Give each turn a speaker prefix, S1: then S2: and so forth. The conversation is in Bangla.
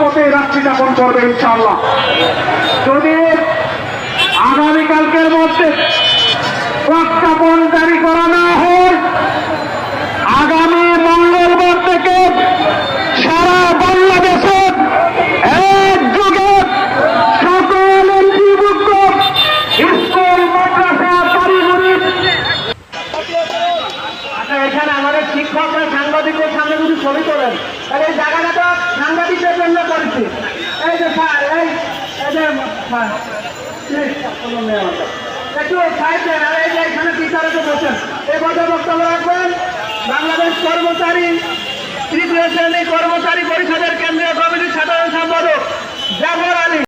S1: পথে রাত্রি যাপন করবে ইনশাআল্লাহ। যদি ছবি তোলেন। আর এই জায়গাটা তো সাংবাদিকদের জন্য করেছি। এই যে স্যার, এই যে একটু সাইড আর এই যে এখানে টিচারকে বসেন। এই কথা বক্তব্য রাখবেন। বাংলাদেশ কর্মচারী তৃতীয় শ্রেণি কর্মচারী পরিষদের কেন্দ্রীয় কমিটির সাধারণ সম্পাদক জাফর আলী।